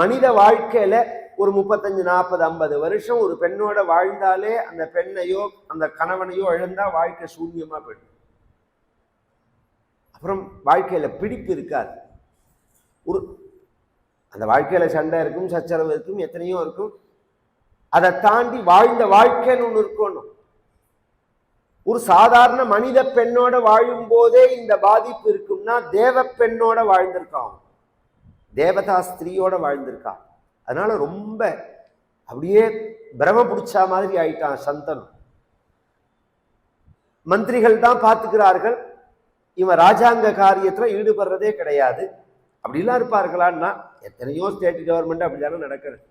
மனித வாழ்க்கையில ஒரு முப்பத்தஞ்சு நாற்பது ஐம்பது வருஷம் ஒரு பெண்ணோட வாழ்ந்தாலே அந்த பெண்ணையோ அந்த கணவனையோ இழந்தா வாழ்க்கை சூன்யமா போயிடும். அப்புறம் வாழ்க்கையில பிடிப்பு இருக்காது. ஒரு அந்த வாழ்க்கையில சண்டை இருக்கும் சச்சரவு இருக்கும் எத்தனையோ இருக்கும். அதை தாண்டி வாழ்ந்த வாழ்க்கைன்னு ஒன்று இருக்கணும். ஒரு சாதாரண மனித பெண்ணோட வாழும் போதே இந்த பாதிப்பு இருக்கும்னா தேவ பெண்ணோட வாழ்ந்திருக்கான் தேவதா ஸ்திரீயோட வாழ்ந்திருக்கான் அதனால ரொம்ப அப்படியே பிரம பிடிச்சா மாதிரி ஆயிட்டான் சந்தனு. மந்திரிகள் தான் பார்த்துக்கிறார்கள். இவன் ராஜாங்க காரியத்தில் ஈடுபடுறதே கிடையாது. அப்படிலாம் இருப்பார்களான்னா எத்தனையோ ஸ்டேட் கவர்மெண்ட் அப்படிதானே நடக்கிறது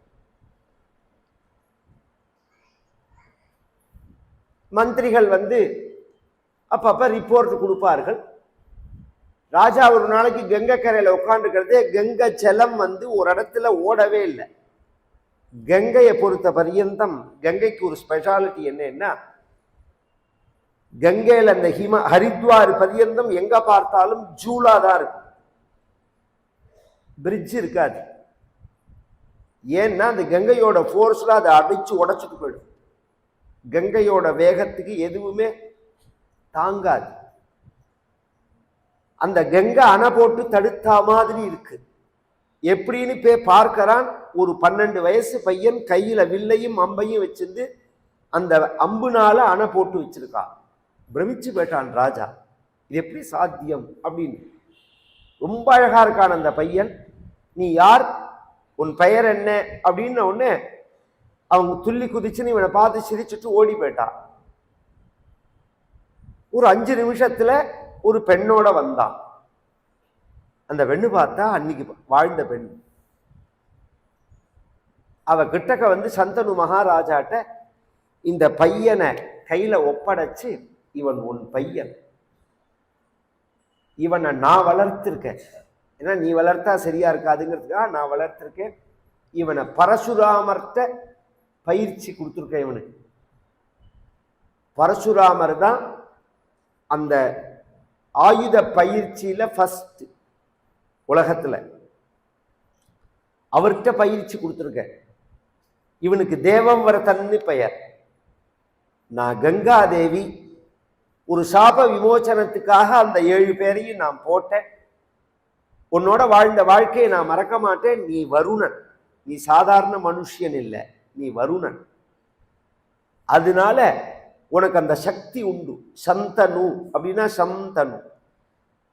மந்திரிகள் வந்து அப்பப்போ ரிப்போர்ட் கொடுப்பார்கள். ராஜா ஒரு நாளைக்கு கங்கை கரையில் உட்காந்துருக்கிறது கங்கை ஜலம் வந்து ஒரு இடத்துல ஓடவே இல்லை. கங்கையை பொறுத்த பரியந்தம் கங்கைக்கு ஒரு ஸ்பெஷாலிட்டி என்னன்னா கங்கையில் அந்த ஹிம ஹரித்வார் பரியந்தம் எங்கே பார்த்தாலும் ஜூலா தான் இருக்கும். பிரிட்ஜ் இருக்காது. ஏன்னா அந்த கங்கையோட ஃபோர்ஸில் அதை அடித்து உடச்சிட்டு போயிடும். கங்கையோட வேகத்துக்கு எதுவுமே தாங்காது. அந்த கங்கை அணை போட்டு தடுத்தா மாதிரி இருக்கு. எப்படின்னு போய் பார்க்கறான் ஒரு பன்னெண்டு வயசு பையன் கையில வில்லையும் அம்பையும் வச்சிருந்து அந்த அம்புனால அணை போட்டு வச்சிருக்கான் பிரமிச்சு போயிட்டான் ராஜா. இது எப்படி சாத்தியம் அப்படின்னு. ரொம்ப அழகா இருக்கான் அந்த பையன். நீ யார்? உன் பெயர் என்ன? அப்படின்ன உடனே அவங்க துள்ளி குதிச்சுன்னு இவனை பார்த்து சிரிச்சுட்டு ஓடி போயிட்டான் ஒரு அஞ்சு நிமிஷத்துல ஒரு பெண்ணோட வந்தான் அந்த பெண்ணு பார்த்தா அன்னைக்கு வாழ்ந்த பெண். அவ கிட்டக்க வந்து சந்தனு மகாராஜாட்ட இந்த பையனை கையில ஒப்படைச்சு இவன் உன் பையன். இவனை நான் வளர்த்திருக்கேன். ஏன்னா நீ வளர்த்தா சரியா இருக்காதுங்கிறதுக்காக நான் வளர்த்திருக்கேன். இவனை பரசுராமர்த்த பயிற்சி கொடுத்துருக்கேன் இவனுக்கு. பரசுராமர் தான் அந்த ஆயுத பயிற்சியில ஃபஸ்ட்டு உலகத்துல. அவர்கிட்ட பயிற்சி கொடுத்துருக்கேன். இவனுக்கு தேவவரதன்னு பெயர். நான் கங்காதேவி. ஒரு சாப விமோசனத்துக்காக அந்த ஏழு பேரையும் நான் போட்டேன். உன்னோட வாழ்ந்த வாழ்க்கையை நான் மறக்க மாட்டேன். நீ வருணன். நீ சாதாரண மனுஷியன் இல்லை. நீ வருணன். அதனால உனக்கு அந்த சக்தி உண்டு. சந்தனு அப்படின்னா சந்தனு.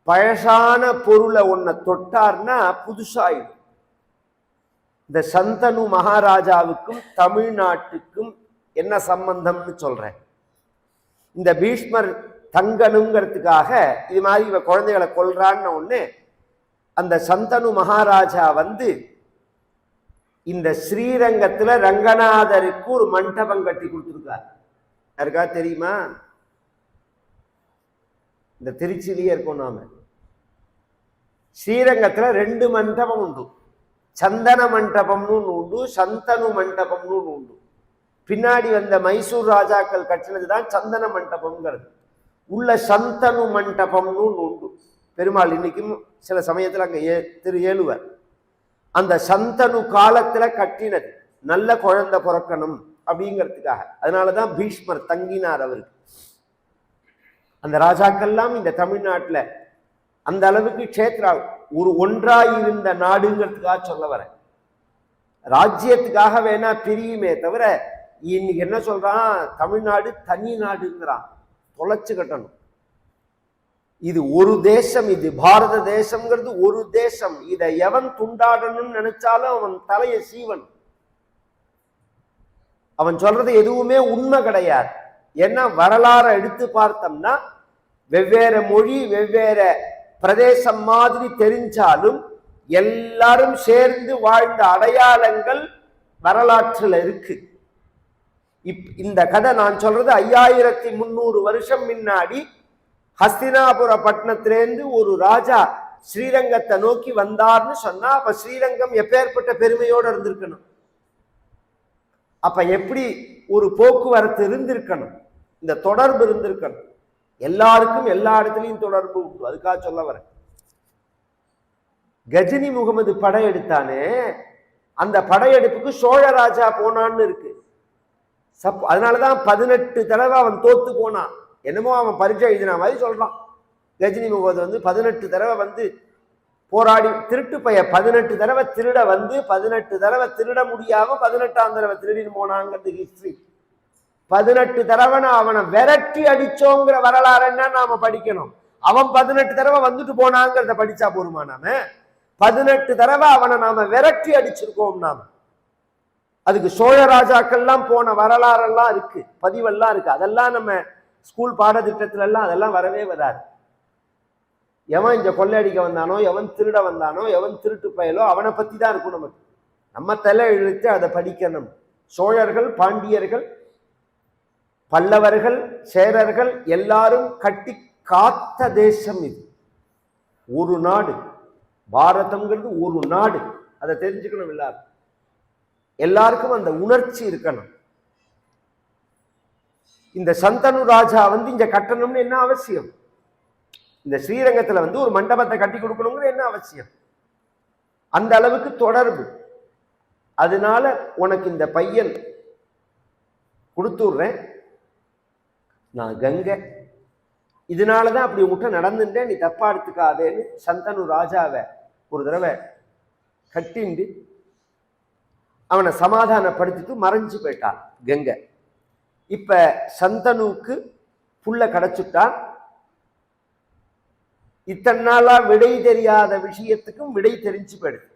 பழசான பொருளை உன்னை தொட்டார்னா புதுசாயிடும். இந்த சந்தனு மகாராஜாவுக்கும் தமிழ்நாட்டுக்கும் என்ன சம்பந்தம்னு சொல்றேன். இந்த பீஷ்மர் தங்கணுங்கிறதுக்காக இது மாதிரி இவ குழந்தைகளை கொள்றான்னு ஒண்ணு அந்த சந்தனு மகாராஜா வந்து இந்த ஸ்ரீரங்கத்துல ரங்கநாதருக்கு ஒரு மண்டபம் கட்டி கொடுத்துருக்காரு. யாருக்கா தெரியுமா? இந்த திருச்சிலேயே இருக்கோம் நாம. ஸ்ரீரங்கத்தில் ரெண்டு மண்டபம் உண்டு. சந்தன மண்டபம்னு உண்டு சந்தனு மண்டபம்னு உண்டு. பின்னாடி வந்த மைசூர் ராஜாக்கள் கட்டினது தான் சந்தன மண்டபம்ங்கிறது. உள்ள சந்தனு மண்டபம்னு உண்டு. பெருமாள் இன்னைக்கும் சில சமயத்தில் அங்கே ஏ திரு ஏழுவர். அந்த சந்தனு காலத்தில் கட்டினது. நல்ல குழந்தை பிறக்கணும். அப்படிங்கிறதுக்காக. அதனாலதான் பீஷ்மர் தங்கினார் அவருக்கு. அந்த ராஜாக்கள்லாம் இந்த தமிழ்நாட்டில் அந்த அளவுக்கு க்ஷேத்ரா ஒரு ஒன்றாயிருந்த நாடுங்கிறதுக்காக சொல்ல வரேன். ராஜ்யத்துக்காக வேணா பிரியுமே தவிர இன்னைக்கு என்ன சொல்றான்? தமிழ்நாடு தனி நாடுங்கிறான். தொலைச்சு கட்டணும். இது ஒரு தேசம் இது பாரத தேசம்ங்கிறது ஒரு தேசம். இதை எவன் துண்டாடணும்னு நினைச்சாலும் அவன் தலையை சீவன் அவன் சொல்றது எதுவுமே உண்மை கிடையாது. ஏன்னா வரலாறை எடுத்து பார்த்தோம்னா வெவ்வேறு மொழி வெவ்வேறு பிரதேசம் மாதிரி தெரிஞ்சாலும் எல்லாரும் சேர்ந்து வாழ்ந்த அடையாளங்கள் வரலாற்றில் இருக்கு. இப் இந்த கதை நான் சொல்றது ஐயாயிரத்தி முந்நூறு வருஷம் முன்னாடி ஹஸ்தினாபுர பட்டணத்திலேருந்து ஒரு ராஜா ஸ்ரீரங்கத்தை நோக்கி வந்தார்னு சொன்னா அப்ப ஸ்ரீரங்கம் எப்பேற்பட்ட பெருமையோடு இருந்திருக்கணும். அப்ப எப்படி ஒரு போக்குவரத்து இருந்திருக்கணும்? இந்த தொடர்பு இருந்திருக்கணும். எல்லாருக்கும் எல்லா இடத்துலையும் தொடர்பு உண்டு. அதுக்காக சொல்ல வரேன். கஜினி முகமது படையெடுத்தானே அந்த படையெடுப்புக்கு சோழராஜா போனான்னு இருக்கு. சப் அதனாலதான் பதினெட்டு தடவை அவன் தோத்து போனான். என்னமோ அவன் பரீட்சை எழுதின மாதிரி சொல்றான். கஜினி முகமது வந்து பதினெட்டு தடவை வந்து போராடி திருட்டு பைய பதினெட்டு தடவை திருட வந்து பதினெட்டு தடவை திருட முடியாம பதினெட்டாம் தடவை திருடின்னு போனாங்கிறது ஹிஸ்டரி பதினெட்டு தடவை நான் அவனை விரட்டி அடிச்சோங்கிற வரலாறுன்னா நாம படிக்கணும். அவன் பதினெட்டு தடவை வந்துட்டு போனாங்கிறத படிச்சா போருமா நாம? பதினெட்டு தடவை அவனை நாம விரட்டி அடிச்சிருக்கோம் நாம. அதுக்கு சோழ ராஜாக்கள்லாம் போன வரலாறெல்லாம் இருக்கு பதிவெல்லாம் இருக்கு. அதெல்லாம் நம்ம ஸ்கூல் பாடத்திட்டத்துல எல்லாம் அதெல்லாம் வரவே வராது. எவன் இங்கே கொள்ளையடிக்க வந்தானோ எவன் திருட வந்தானோ எவன் திருட்டு பயலோ அவனை பற்றி தான் இருக்கும் நமக்கு. நம்ம தலை இழுத்து அதை படிக்கணும். சோழர்கள் பாண்டியர்கள் பல்லவர்கள் சேரர்கள் எல்லாரும் கட்டி காத்த தேசம் இது. ஒரு நாடு. பாரதம்ங்கிறது ஒரு நாடு. அதை தெரிஞ்சுக்கணும் எல்லாரும். எல்லாருக்கும் அந்த உணர்ச்சி இருக்கணும். இந்த சந்தனு ராஜா வந்து இங்க கட்டணும்னு என்ன அவசியம்? இந்த ஸ்ரீரங்கத்தில் வந்து ஒரு மண்டபத்தை கட்டி கொடுக்கணுங்கிற என்ன அவசியம்? அந்த அளவுக்கு தொடர்பு. அதனால உனக்கு இந்த பையன் கொடுத்துடுறேன். நான் கங்கை. இதனால தான் அப்படி உங்ககிட்ட நடந்துட்டேன். நீ தப்பா எடுத்துக்காதேன்னு சந்தனு ராஜாவை ஒரு தடவை கட்டிண்டு அவனை சமாதானப்படுத்திட்டு மறைஞ்சு போயிட்டான் கங்கை. இப்போ சந்தனுக்கு புள்ள கிடைச்சுட்டான். இத்தனை நாளாக விடை தெரியாத விஷயத்துக்கும் விடை தெரிஞ்சு போயிடுது.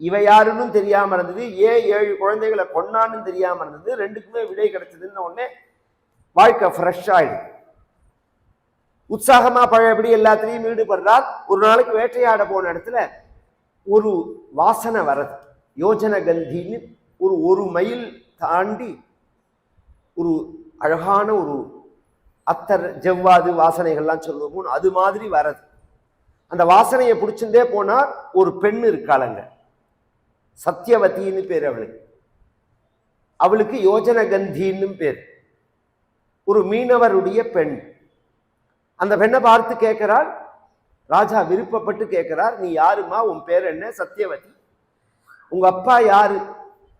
இவை யாருன்னு தெரியாமல் இருந்தது. ஏன் ஏழு குழந்தைகளை கொண்டான்னு தெரியாமல் இருந்தது? ரெண்டுக்குமே விடை கிடைச்சதுன்னு உடனே வாழ்க்கை ஃப்ரெஷ் உற்சாகமாக உற்சாகமா பழையபடி எல்லாத்துலேயும் ஈடுபடுறார். ஒரு நாளைக்கு வேட்டையாட போன இடத்துல ஒரு வாசனை வரது யோஜன கந்தின்னு ஒரு ஒரு மைல் தாண்டி ஒரு அழகான ஒரு அத்தர் ஜெவ்வாது வாசனைகள்லாம் சொல்லுவோம் அது மாதிரி வரது. அந்த வாசனையை பிடிச்சிருந்தே போனால் ஒரு பெண் இருக்காளங்க. சத்தியவதின்னு பேர் அவளுக்கு. அவளுக்கு யோஜன கந்தின்னு பேர். ஒரு மீனவருடைய பெண். அந்த பெண்ணை பார்த்து கேட்கிறாள் ராஜா விருப்பப்பட்டு கேட்கிறார். நீ யாருமா? உன் பேர் என்ன? சத்தியவதி உங்க அப்பா யாரு?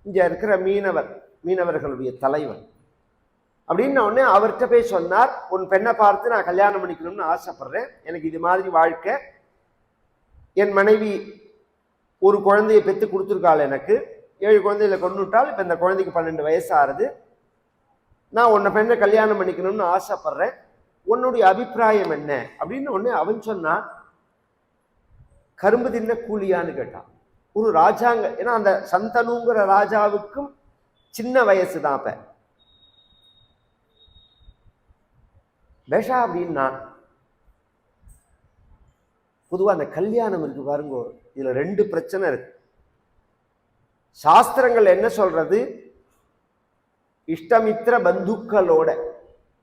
இங்க இருக்கிற மீனவர் மீனவர்களுடைய தலைவன். அப்படின்ன உடனே அவர்கிட்ட போய் சொன்னார் உன் பெண்ணை பார்த்து நான் கல்யாணம் பண்ணிக்கணும்னு ஆசைப்படுறேன். எனக்கு இது மாதிரி வாழ்க்கை. என் மனைவி ஒரு குழந்தையை பெற்று கொடுத்துருக்காள் எனக்கு. ஏழு குழந்தைகளை கொண்டுட்டால் இப்போ இந்த குழந்தைக்கு பன்னெண்டு வயசு ஆறுது நான் உன்னை பெண்ணை கல்யாணம் பண்ணிக்கணும்னு ஆசைப்படுறேன். உன்னுடைய அபிப்பிராயம் என்ன? அப்படின்னு ஒன்று அவன் சொன்னான் கரும்பு தின்ன கூலியான்னு கேட்டான். ஒரு ராஜாங்க ஏன்னா அந்த சந்தனுங்கிற ராஜாவுக்கும் சின்ன வயசு தான் அப்போ. பேஷா அப்படின்னா பொதுவா அந்த கல்யாணம் இருக்கு பாருங்க இதுல ரெண்டு பிரச்சனை இருக்கு. சாஸ்திரங்கள் என்ன சொல்றது? இஷ்டமித்திர பந்துக்களோட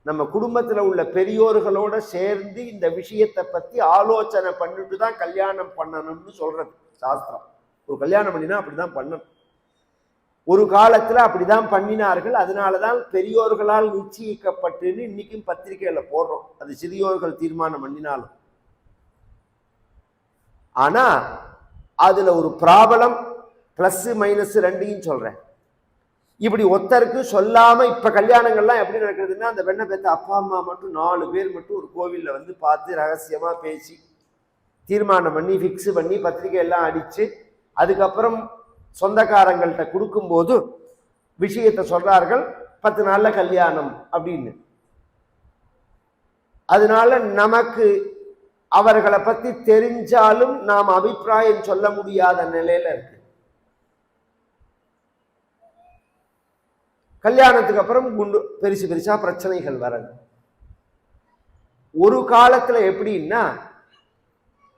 நம்ம குடும்பத்துல உள்ள பெரியோர்களோட சேர்ந்து இந்த விஷயத்தை பத்தி ஆலோசனை பண்ணிட்டு தான் கல்யாணம் பண்ணணும்னு சொல்றது சாஸ்திரம். ஒரு கல்யாணம் பண்ணினா அப்படிதான் பண்ணணும். ஒரு காலத்துல அப்படிதான் பண்ணினார்கள். அதனால தான் பெரியோர்களால் நிச்சயிக்கப்பட்டுன்னு இன்னைக்கும் பத்திரிகையில போடுறோம். அது சிறியோர்கள் தீர்மானம் பண்ணினாலும். ஆனா அதுல ஒரு ப்ராப்ளம் பிளஸ் மைனஸ் ரெண்டையும் சொல்றேன். இப்படி ஒத்தருக்கு சொல்லாம இப்ப கல்யாணங்கள்லாம் எப்படி நடக்கிறதுன்னா அந்த பெண்ணை பேத்த அப்பா அம்மா மட்டும் நாலு பேர் மட்டும் ஒரு கோவில்ல வந்து பார்த்து ரகசியமா பேசி தீர்மானம் பண்ணி ஃபிக்ஸ் பண்ணி பத்திரிக்கை எல்லாம் அடிச்சு அதுக்கப்புறம் சொந்தக்காரங்கள்ட்ட கொடுக்கும்போது விஷயத்தை சொல்றார்கள் பத்து நாளில் கல்யாணம் அப்படின்னு. அதனால நமக்கு அவர்களை பத்தி தெரிஞ்சாலும் நாம் அபிப்பிராயம் சொல்ல முடியாத நிலையில இருக்கு. கல்யாணத்துக்கு அப்புறம் குண்டு பெருசு பெருசா பிரச்சனைகள் வரது ஒரு காலத்துல எப்படின்னா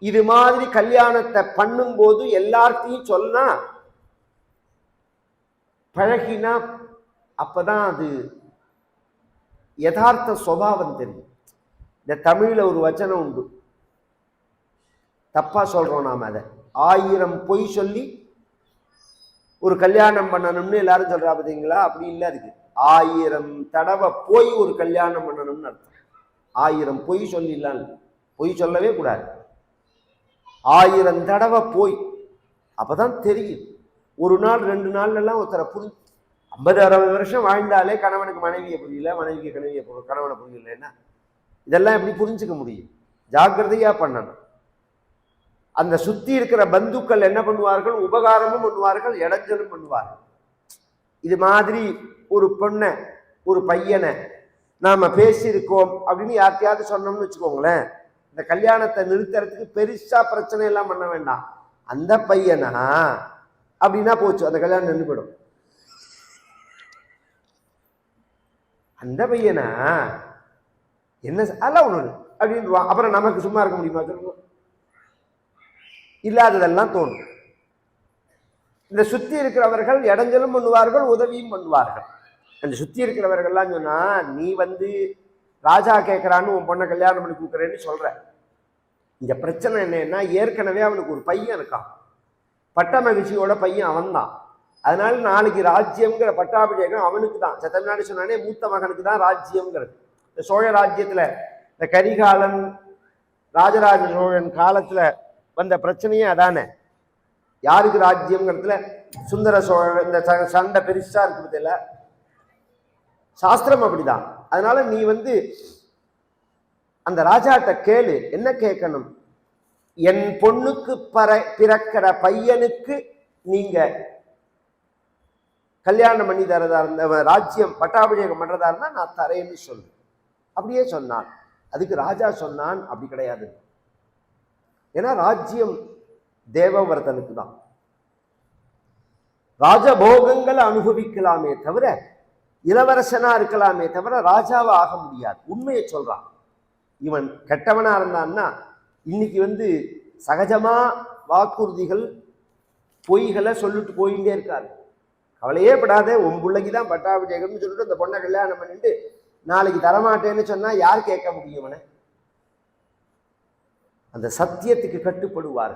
இது மாதிரி கல்யாணத்தை பண்ணும்போது எல்லார்த்தையும் சொன்னா பழகினா அப்பதான் அது யதார்த்த சுவாவம் தெரியும். இந்த தமிழில் ஒரு வச்சனம் உண்டு. தப்பாக சொல்கிறோம் நாம் அதை. ஆயிரம் பொய் சொல்லி ஒரு கல்யாணம் பண்ணணும்னு எல்லாரும் சொல்கிறா பார்த்தீங்களா அப்படி இல்லை அதுக்கு. ஆயிரம் தடவை போய் ஒரு கல்யாணம் பண்ணணும்னு அர்த்தம். ஆயிரம் பொய் சொல்லிடலாம் பொய் சொல்லவே கூடாது. ஆயிரம் தடவை போய். அப்பதான் தெரியும். ஒரு நாள் ரெண்டு நாள்லலாம் ஒருத்தரை புரி ஐம்பது அறுபது வருஷம் வாழ்ந்தாலே கணவனுக்கு மனைவியை புரியல மனைவிக்கு கணவியை பு- கணவனை புரியலன்னா இதெல்லாம் எப்படி புரிஞ்சுக்க முடியும்? ஜாக்கிரதையாக பண்ணணும். அந்த சுற்றி இருக்கிற பந்துக்கள் என்ன பண்ணுவார்கள்? உபகாரமும் பண்ணுவார்கள் இடைஞ்சலும் பண்ணுவார்கள். இது மாதிரி ஒரு பொண்ணை ஒரு பையனை நாம் பேசியிருக்கோம் அப்படின்னு யார்கிட்டயாவது சொன்னோம்னு வச்சுக்கோங்களேன் இந்த கல்யாணத்தை நிறுத்துறதுக்கு பெருசாக பிரச்சனை எல்லாம் பண்ண வேண்டாம். அந்த பையனா அப்படின்னா போச்சு அந்த கல்யாணம் நின்று போயிடும். அந்த பையனா? என்ன அல்ல அதெல்லாம் ஒண்ணு அப்படின்னு அப்புறம் நமக்கு சும்மா இருக்க முடியுமா? சொல்லுங்க. இல்லாததெல்லாம் தோணும். இந்த சுத்தி இருக்கிறவர்கள் இடைஞ்சலும் பண்ணுவார்கள் உதவியும் பண்ணுவார்கள். அந்த சுத்தி இருக்கிறவர்கள்லாம் சொன்னா நீ வந்து ராஜா கேட்கறான்னு உன் பொண்ணை கல்யாணம் பண்ணி கொடுக்குறேன்னு சொல்ற. இந்த பிரச்சனை என்னன்னா ஏற்கனவே அவனுக்கு ஒரு பையன் இருக்கான். பட்ட மகிழ்ச்சியோட பையன் அவன்தான். அதனால நாளைக்கு ராஜ்யம்ங்கிற பட்டாபிஷேகம் அவனுக்கு தான் சத்தமினாடி சொன்னானே மூத்த மகனுக்கு தான் ராஜ்யம்ங்கிறது. இந்த சோழ ராஜ்யத்தில் இந்த கரிகாலன் ராஜராஜ சோழன் காலத்துல வந்த பிரச்சனையே அதானே? யாருக்கு ராஜ்யம்ங்கிறதுல? சுந்தர சோழன் இந்த ச- சண்டை பெருசா இருக்குது இல்லை சாஸ்திரம் அப்படிதான். அதனால நீ வந்து அந்த ராஜாட்ட கேளு என்ன கேட்கணும்? என் பொண்ணுக்கு பற பிறக்கிற பையனுக்கு நீங்க கல்யாணம் பண்ணி தரதா இருந்த ராஜ்யம் பட்டாபிஷேகம் பண்றதா இருந்தா நான் தரேன்னு சொல்லு. அப்படியே சொன்னான். அதுக்கு ராஜா சொன்னான் அப்படி கிடையாது. ஏன்னா ராஜ்யம் தேவவர்தனுக்கு தான். ராஜபோகங்களை அனுபவிக்கலாமே தவிர இளவரசனா இருக்கலாமே தவிர ராஜாவா ஆக முடியாது. உண்மையை சொல்றான். இவன் கெட்டவனா இருந்தான்னா இன்னைக்கு வந்து சகஜமா வாக்குறுதிகள் பொய்களை சொல்லிட்டு போயிட்டே இருக்காரு. கவலையே படாத உன் பிள்ளைக்கு தான் பட்டாபிஷேகம்னு சொல்லிட்டு அந்த பொண்ணை கல்யாணம் பண்ணிட்டு நாளைக்கு தரமாட்டேன்னு சொன்னா யார் கேட்க முடியும் அவனை? அந்த சத்தியத்துக்கு கட்டுப்படுவார்.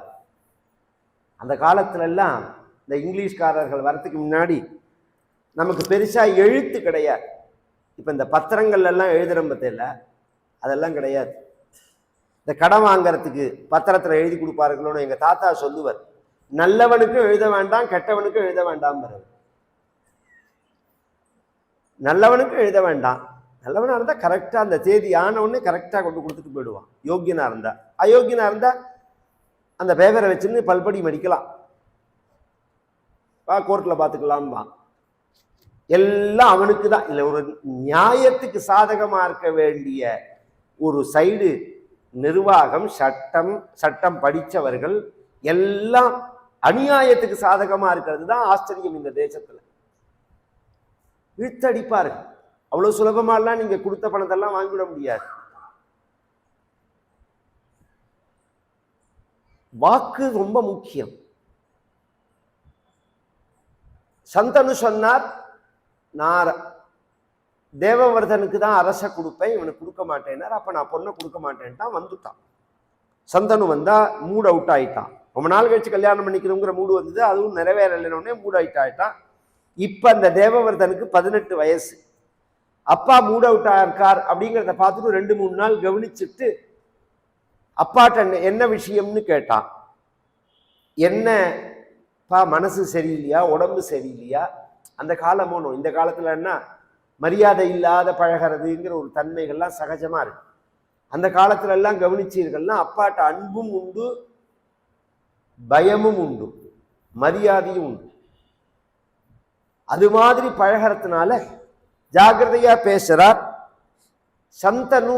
அந்த காலத்துல எல்லாம் இந்த இங்கிலீஷ்காரர்கள் வரத்துக்கு முன்னாடி நமக்கு பெருசா எழுத்து கிடையாது. இப்ப இந்த பத்திரங்கள்ல எல்லாம் எழுதுற பத்தியில அதெல்லாம் கிடையாது. இந்த கடன் வாங்கறதுக்கு பத்திரத்தில் எழுதி கொடுப்பார்களோன்னு எங்கள் தாத்தா சொல்லுவார். நல்லவனுக்கும் எழுத வேண்டாம் கெட்டவனுக்கும் எழுத வேண்டாம் நல்லவனுக்கும் எழுத வேண்டாம். நல்லவனாக இருந்தால் கரெக்டாக அந்த தேதி ஆன கரெக்டாக கொண்டு கொடுத்துட்டு போயிடுவான். யோக்கியனா இருந்தால் அயோக்கியனாக இருந்தால் அந்த பேப்பரை வச்சுன்னு பல்படி மடிக்கலாம். வா கோர்ட்டில் பார்த்துக்கலாம்பா எல்லாம் அவனுக்கு தான் இல்லை ஒரு நியாயத்துக்கு சாதகமாக இருக்க வேண்டிய ஒரு சைடு நிர்வாகம் சட்டம் சட்டம் படிச்சவர்கள் எல்லாம் அநியாயத்துக்கு சாதகமா இருக்கிறது தான் ஆச்சரியம் இந்த தேசத்துல. இழுத்தடிப்பார்கள். அவ்வளவு சுலபமாலாம் நீங்க கொடுத்த பணத்தெல்லாம் வாங்கிவிட முடியாது. வாக்கு ரொம்ப முக்கியம். சந்தனு சொன்னார் நான் தேவவர்தனுக்கு தான் அரச கொடுப்பேன் இவனுக்கு கொடுக்க மாட்டேன்னார். அப்போ நான் பொண்ணை கொடுக்க மாட்டேன்ட்டான் வந்துட்டான். சந்தனு வந்தால் மூட் அவுட் ஆயிட்டான். ரொம்ப நாள் கழிச்சு கல்யாணம் பண்ணிக்கணுங்கிற மூடு வந்தது அதுவும் நிறைவேறலைன்னொடனே மூட் அவுட் ஆயிட்டான். இப்போ அந்த தேவவர்தனுக்கு பதினெட்டு வயசு. அப்பா மூட் அவுட் இருக்கார் அப்படிங்கிறத பார்த்துட்டு ரெண்டு மூணு நாள் கவனிச்சுட்டு அப்பாட்ட என்ன- என்ன விஷயம்னு கேட்டான். என்ன பா மனசு சரியில்லையா உடம்பு சரியில்லையா? அந்த காலம் போகணும் இந்த காலத்துலன்னா மரியாதை இல்லாத பழகிறதுங்கிற ஒரு தன்மைகள்லாம் சகஜமாக இருக்கு. அந்த காலத்திலெல்லாம் கவனிச்சீர்கள்னா அப்பாட்ட அன்பும் உண்டு பயமும் உண்டு மரியாதையும் உண்டு. அது மாதிரி பழகிறதுனால ஜாக்கிரதையா பேசுறார். சந்தனு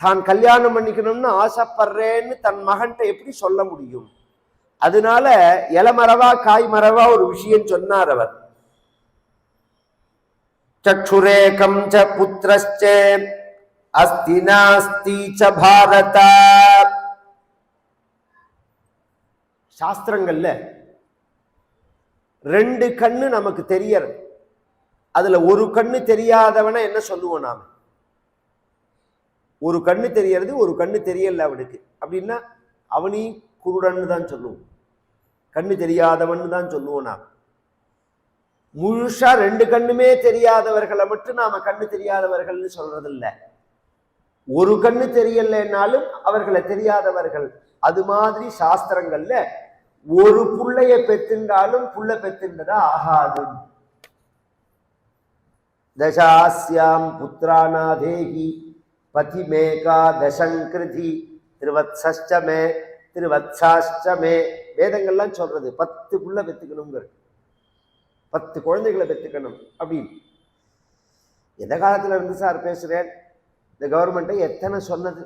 தான் கல்யாணம் பண்ணிக்கணும்னு ஆசைப்படுறேன்னு தன் மகன்கிட்ட எப்படி சொல்ல முடியும்? அதனால இளமரவா காய் மரவா ஒரு விஷயம் சொன்னார் அவர். சக்ஷுரேகம் ச புத்திரஸ்ச அஸ்தி நாஸ்தி ச பாரத சாஸ்திரங்கள்ல ரெண்டு கண்ணு நமக்கு தெரியறது. அதுல ஒரு கண்ணு தெரியாதவனை என்ன சொல்லுவோம் நாம? ஒரு கண்ணு தெரியறது ஒரு கண்ணு தெரியல அவனுக்கு. அப்படின்னா அவனையும் குருடன்னு தான் சொல்லுவோம். கண்ணு தெரியாதவன்னு தான் சொல்லுவோம் நாம. முழுசா ரெண்டு கண்ணுமே தெரியாதவர்களை மட்டும் நாம கண்ணு தெரியாதவர்கள்னு சொல்றது இல்லை ஒரு கண்ணு தெரியலைன்னாலும் அவர்களை தெரியாதவர்கள். அது மாதிரி சாஸ்திரங்கள்ல ஒரு புள்ளைய பெத்திருந்தாலும் புள்ள பெத்திருந்ததா ஆகாது. தசாஸ்யாம் புத்திராநாதேகி பதிமேகா தசங்கிருதி திருவத்சஷ்டமே திருவத்சாஷ்டமே வேதங்கள்லாம் சொல்றது. பத்து புள்ள பெத்துக்கணுங்கிறது பத்து குழந்தைகளை பெற்றுக்கணும். அப்படின்னு எந்த காலத்தில் இருந்து சார் பேசுகிறேன் இந்த கவர்மெண்ட்டை எத்தனை சொன்னது?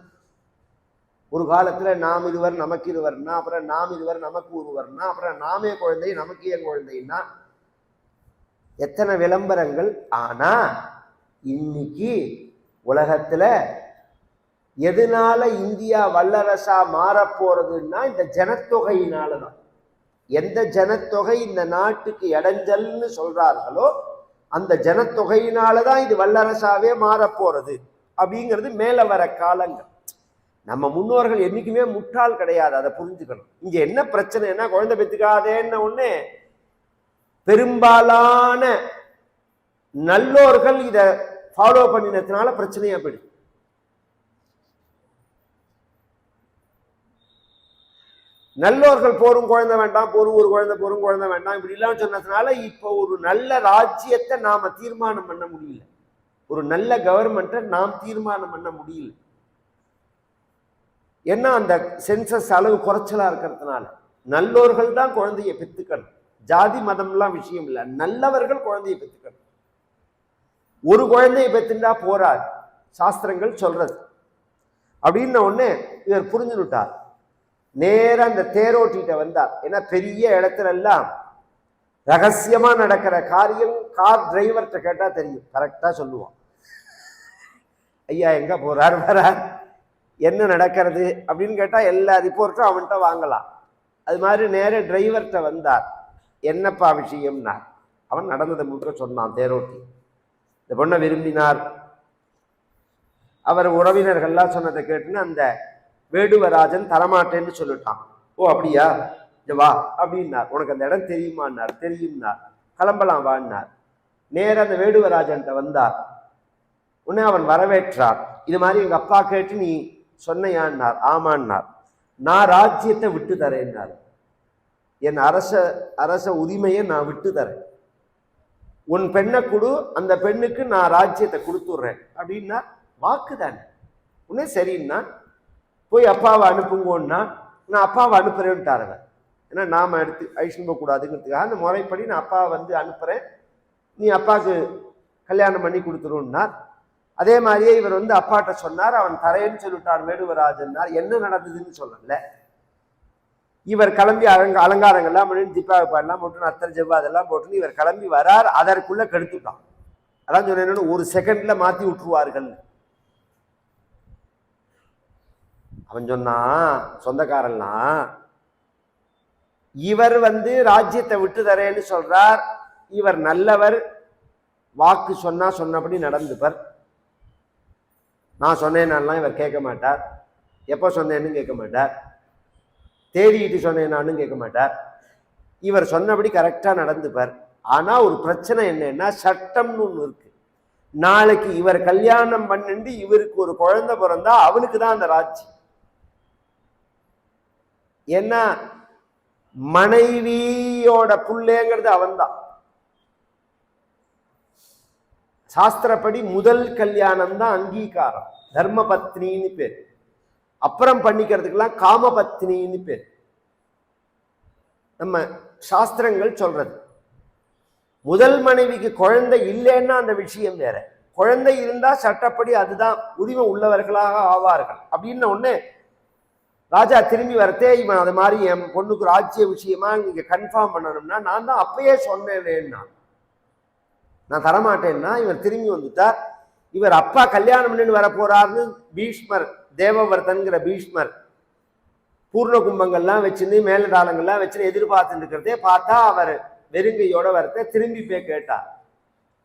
ஒரு காலத்தில் நாம் இருவர் நமக்கு இருவர்னா அப்புறம் நாம் இருவர் நமக்கு ஒருவர்னா அப்புறம் நாமே குழந்தை நமக்கு ஏன் குழந்தைன்னா? எத்தனை விளம்பரங்கள்? ஆனால் இன்னைக்கு உலகத்தில் எதனால இந்தியா வல்லரசா மாறப்போறதுன்னா இந்த ஜனத்தொகையினால தான் எந்த ஜனத்தொகை இந்த நாட்டுக்கு இடைஞ்சல்னு சொல்றார்களோ அந்த ஜனத்தொகையினால தான் இது வல்லரசாவே மாறப்போறது அப்படிங்கிறது மேல வர காலங்கள். நம்ம முன்னோர்கள் என்னைக்குமே முட்டாள் கிடையாது அதை புரிஞ்சுக்கணும். இங்க என்ன பிரச்சனைன்னா குழந்தை பெத்துக்காதேன்ன உடனே பெரும்பாலான நல்லோர்கள் இதை ஃபாலோ பண்ணினதுனால பிரச்சனையா போயிடுது நல்லோர்கள் போரும் குழந்தை வேண்டாம் போரும் ஒரு குழந்தை போரும் குழந்தை வேண்டாம் இப்படி சொன்னதுனால இப்போ ஒரு நல்ல ராஜ்யத்தை நாம தீர்மானம் பண்ண முடியல. ஒரு நல்ல கவர்மெண்ட்டை நாம் தீர்மானம் பண்ண முடியல. ஏன்னா அந்த சென்சஸ் அளவு குறைச்சலா இருக்கிறதுனால நல்லோர்கள் தான் குழந்தையை பெற்றுக்கணும் ஜாதி மதம்லாம் விஷயம் இல்லை. நல்லவர்கள் குழந்தையை பெற்றுக்கணும் ஒரு குழந்தையை பெற்றுண்டா போராது. சாஸ்திரங்கள் சொல்றது. அப்படின்ன உடனே இவர் புரிஞ்சுட்டார் நேராக அந்த தேரோட்டிகிட்ட வந்தார். ஏன்னா பெரிய இடத்துல எல்லாம் ரகசியமாக நடக்கிற காரியம் கார் டிரைவர்கிட்ட கேட்டால் தெரியும். கரெக்டாக சொல்லுவான். ஐயா எங்கே போகிறார் வரார்? என்ன நடக்கிறது? அப்படின்னு கேட்டால் எல்லா ரிப்போர்ட்டும் அவன்கிட்ட வாங்கலாம். அது மாதிரி நேர டிரைவர்கிட்ட வந்தார். என்னப்பா விஷயம்னா அவன் நடந்ததை முழுக்க சொன்னான் தேரோட்டி. இந்த பொண்ணை விரும்பினார். அவர் உறவினர்கள்லாம் சொன்னதை கேட்டுன்னு அந்த வேடுவராஜன் தரமாட்டேன்னு சொல்லிட்டான். ஓ அப்படியா? வா அப்படின்னார். உனக்கு அந்த இடம் தெரியுமான்னார். தெரியும்னார். கிளம்பலாம் வான்னார். நேர அந்த வேடுவராஜன்கிட்ட வந்தார். உடனே அவன் வரவேற்றார். இது மாதிரி எங்கள் அப்பா கேட்டு நீ சொன்னையான்னார். ஆமான்னார். நான் ராஜ்யத்தை விட்டு தரேன்னார். என் அரச அரச உரிமையை நான் விட்டு தரேன். உன் பெண்ணை கொடு அந்த பெண்ணுக்கு நான் ராஜ்யத்தை கொடுத்துட்றேன். அப்படின்னா வாக்கு தானே உடனே சரின்னா போய் அப்பாவை அனுப்புங்கன்னா நான் அப்பாவை அனுப்புறேன்ட்டார் அவன் ஏன்னா நாம் எடுத்து அழிச்சுன்னு போகக்கூடாதுங்கிறதுக்காக அந்த முறைப்படி நான் அப்பாவை வந்து அனுப்புகிறேன் நீ அப்பாவுக்கு கல்யாணம் பண்ணி கொடுத்துருன்னார். அதே மாதிரியே இவர் வந்து அப்பாட்ட சொன்னார் அவன் தரேன்னு சொல்லிட்டான் வேடுவராஜன்னார். என்ன நடந்ததுன்னு சொல்லல. இவர் கிளம்பி அலங்க அலங்காரங்கள்லாம் பண்ணி தீபாவளி பாடலாம் போட்டு அத்தர் ஜெவ்வா அதெல்லாம் போட்டுன்னு இவர் கிளம்பி வரார். அதற்குள்ளே கெடுத்துட்டான். அதான் சொன்னேன் ஒரு செகண்டில் மாற்றி விட்டுருவார்கள். அவன் சொன்னான் சொந்தக்காரன்லாம் இவர் வந்து ராஜ்யத்தை விட்டு தரேன்னு சொல்றார். இவர் நல்லவர். வாக்கு சொன்னா சொன்னபடி நடந்துப்பர். நான் சொன்னேனாலாம் இவர் கேட்க மாட்டார். எப்போ சொன்னேன்னு கேட்க மாட்டார். தேடிக்கிட்டு சொன்னேனான்னு கேட்க மாட்டார். இவர் சொன்னபடி கரெக்டாக நடந்துப்பார். ஆனால் ஒரு பிரச்சனை என்னன்னா சட்டம்னு ஒன்று இருக்கு. நாளைக்கு இவர் கல்யாணம் பண்ணிட்டு இவருக்கு ஒரு குழந்தை பிறந்தா அவனுக்கு தான் அந்த ராஜ்யம். ஏன்னா மனைவியோட புள்ளேங்கிறது அவன்தான். சாஸ்திரப்படி முதல் கல்யாணம் தான் அங்கீகாரம். தர்ம பத்னின்னு பேர். அப்புறம் பண்ணிக்கிறதுக்கெல்லாம் காம பத்னின்னு பேர். நம்ம சாஸ்திரங்கள் சொல்றது. முதல் மனைவிக்கு குழந்தை இல்லைன்னா அந்த விஷயம் வேற. குழந்தை இருந்தா சட்டப்படி அதுதான் உரிமை உள்ளவர்களாக ஆவார்கள். அப்படின்னு ஒண்ணு ராஜா திரும்பி வரத்தே இவன் அது மாதிரி என் பொண்ணுக்கு ராஜ்ய விஷயமா நீங்க கன்ஃபார்ம் பண்ணணும்னா நான் தான் அப்பயே சொன்னேன்னா நான் தரமாட்டேன்னா இவர் திரும்பி வந்துட்டார். இவர் அப்பா கல்யாணம் பண்ணின்னு வர போறாருன்னு பீஷ்மர் தேவவர்தன்கிற பீஷ்மர் பூர்ண கும்பங்கள்லாம் வச்சுன்னு மேலதாளங்கள்லாம் வச்சுன்னு எதிர்பார்த்துட்டு இருக்கிறதே பார்த்தா அவர் வெறுங்கையோட வரத்தை திரும்பி போய் கேட்டார்.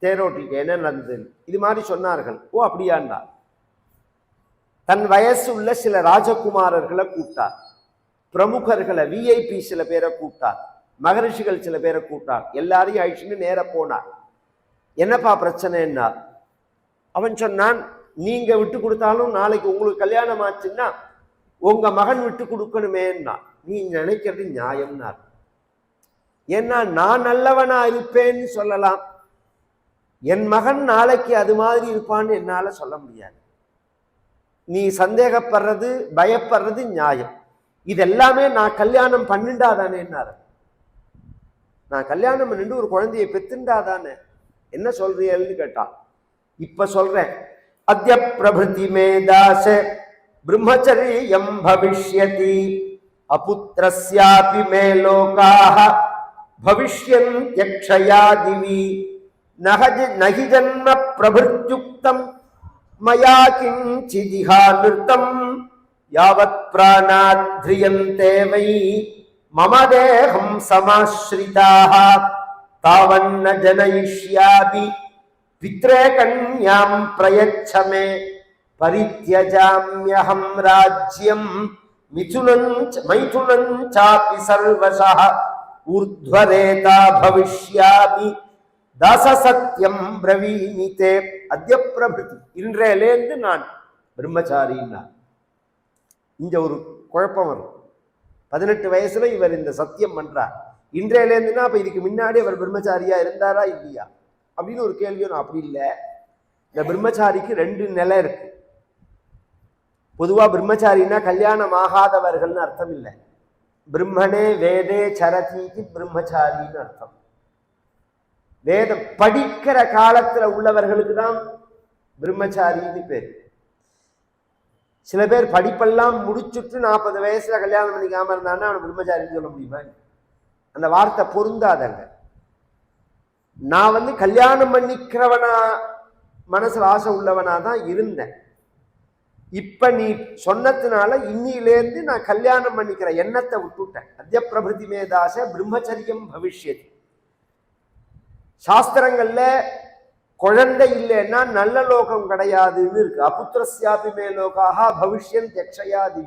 தேரோட்டிக்கு என்ன நடந்ததுன்னு. இது மாதிரி சொன்னார்கள். ஓ அப்படியாண்டா. தன் வயசு உள்ள சில ராஜகுமாரர்களை கூப்பிட்டார். பிரமுகர்களை விஐபி சில பேரை கூப்பிட்டார். மகரிஷிகள் சில பேரை கூப்பிட்டார். எல்லாரையும் அழிச்சுன்னு நேர போனார். என்னப்பா பிரச்சனைன்னா அவன் சொன்னான் நீங்க விட்டு கொடுத்தாலும் நாளைக்கு உங்களுக்கு கல்யாணம் ஆச்சுன்னா உங்க மகன் விட்டு கொடுக்கணுமேன்னா நீ நினைக்கிறது நியாயம்னார். ஏன்னா நான் நல்லவனா இருப்பேன்னு சொல்லலாம். என் மகன் நாளைக்கு அது மாதிரி இருப்பான்னு என்னால சொல்ல முடியாது. நீ சந்தேகப்படுறது பயப்படுறது நியாயம். இதெல்லாமே நான் கல்யாணம் பண்ணிண்டாதானேன்னாரு நான் கல்யாணம் பண்ணிட்டு ஒரு குழந்தையை பெத்துண்டாதானே என்ன சொல்றீங்கன்னு கேட்டா இப்ப சொல்றேன். அத்ய பிரபிருதி மேதாச பிரம்மச்சரியம் பவிஷ்யதி அபுத்திரஸ்யாபி மேலோகாக பவிஷ்யன் யக்ஷயா திவி. நகஜ நகி ஜன்ம பிரபுத்யுக்தம் మయా కించిదిహానృతం యావత్ ప్రాణాధ్రియంతే వై మమ దేహం సమాశ్రితా. తావన్న జనయిష్యామి పిత్రే కన్యాం ప్రయచ్చ మే పరిత్యజామ్యహం రాజ్యం మిథునం మైథునం చాపి సర్వశ. ఊర్ధ్వరేతా భవిష్యామి தாச சத்தியம் பிரவீமிதே. அத்ய பிரபிருதி இன்றையிலேருந்து நான் பிரம்மச்சாரின்னா இங்க ஒரு குழப்பம் வரும். பதினெட்டு வயசுல இவர் இந்த சத்தியம் பண்றார். இன்றையிலேருந்துன்னா அப்ப இதுக்கு முன்னாடி அவர் பிரம்மச்சாரியா இருந்தாரா இல்லையா? அப்படின்னு ஒரு கேள்வி வரும். அப்படி இல்லை. இந்த பிரம்மச்சாரிக்கு ரெண்டு நிலை இருக்கு. பொதுவா பிரம்மச்சாரின்னா கல்யாணம் ஆகாதவர்கள்னு அர்த்தம் இல்லை. பிரம்மனே வேதே சரதீதி பிரம்மச்சாரின்னு அர்த்தம். வேதம் படிக்கிற காலத்துல உள்ளவர்களுக்கு தான் பிரம்மச்சாரின்னு பேர். சில பேர் படிப்பெல்லாம் முடிச்சுட்டு நாற்பது வயசுல கல்யாணம் பண்ணிக்காம இருந்தான்னா அவன் பிரம்மச்சாரின்னு சொல்ல முடியுமா? அந்த வார்த்தை பொருந்தாதங்க. நான் வந்து கல்யாணம் பண்ணிக்கிறவனா மனசுல ஆசை உள்ளவனா தான் இருந்தேன். இப்ப நீ சொன்னதுனால இன்னிலேருந்து நான் கல்யாணம் பண்ணிக்கிற எண்ணத்தை விட்டுட்டேன். அத்திய பிரபிருதி மேதாச பிரம்மச்சரியம் பவிஷ்யது. சாஸ்திரங்கள்ல குழந்தை இல்லைன்னா நல்ல லோகம் கிடையாதுன்னு இருக்கு. அபுத்திரஸ்யாபி மே லோகாக பவிஷ்யன் யக்ஷயாதி.